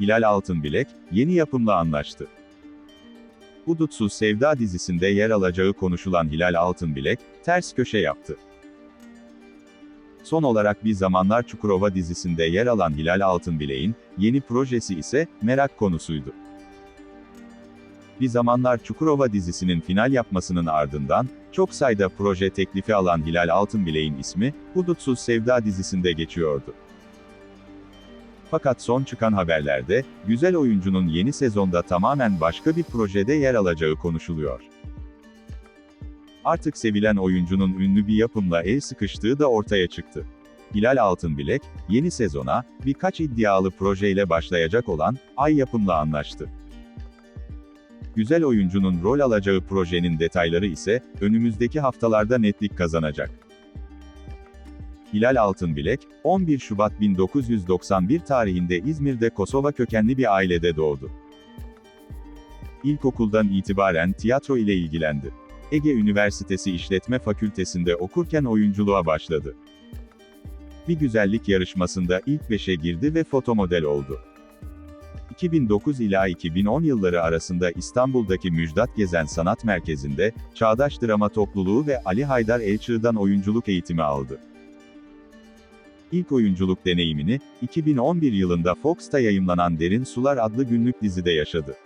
Hilal Altınbilek, yeni yapımla anlaştı. Hudutsuz Sevda dizisinde yer alacağı konuşulan Hilal Altınbilek, ters köşe yaptı. Son olarak Bir Zamanlar Çukurova dizisinde yer alan Hilal Altınbilek'in, yeni projesi ise, merak konusuydu. Bir Zamanlar Çukurova dizisinin final yapmasının ardından, çok sayıda proje teklifi alan Hilal Altınbilek'in ismi, Hudutsuz Sevda dizisinde geçiyordu. Fakat son çıkan haberlerde, güzel oyuncunun yeni sezonda tamamen başka bir projede yer alacağı konuşuluyor. Artık sevilen oyuncunun ünlü bir yapımla el sıkıştığı da ortaya çıktı. Hilal Altınbilek, yeni sezona, birkaç iddialı projeyle başlayacak olan, Ay Yapım'la anlaştı. Güzel oyuncunun rol alacağı projenin detayları ise, önümüzdeki haftalarda netlik kazanacak. Hilal Altınbilek, 11 Şubat 1991 tarihinde İzmir'de Kosova kökenli bir ailede doğdu. İlkokuldan itibaren tiyatro ile ilgilendi. Ege Üniversitesi İşletme Fakültesinde okurken oyunculuğa başladı. Bir güzellik yarışmasında ilk 5'e girdi ve fotomodel oldu. 2009 ila 2010 yılları arasında İstanbul'daki Müjdat Gezen Sanat Merkezi'nde, Çağdaş Drama Topluluğu ve Ali Haydar Elçığ'dan oyunculuk eğitimi aldı. İlk oyunculuk deneyimini, 2011 yılında Fox'ta yayımlanan Derin Sular adlı günlük dizide yaşadı.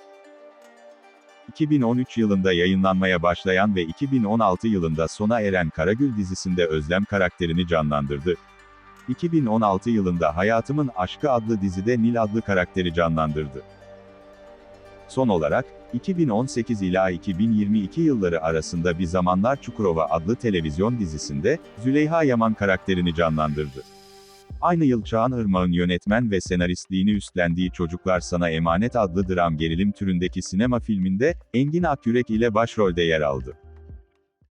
2013 yılında yayınlanmaya başlayan ve 2016 yılında sona eren Karagül dizisinde Özlem karakterini canlandırdı. 2016 yılında Hayatımın Aşkı adlı dizide Nil adlı karakteri canlandırdı. Son olarak, 2018 ila 2022 yılları arasında Bir Zamanlar Çukurova adlı televizyon dizisinde, Züleyha Yaman karakterini canlandırdı. Aynı yıl Çağan yönetmen ve senaristliğini üstlendiği Çocuklar Sana Emanet adlı dram gerilim türündeki sinema filminde, Engin Akyürek ile başrolde yer aldı.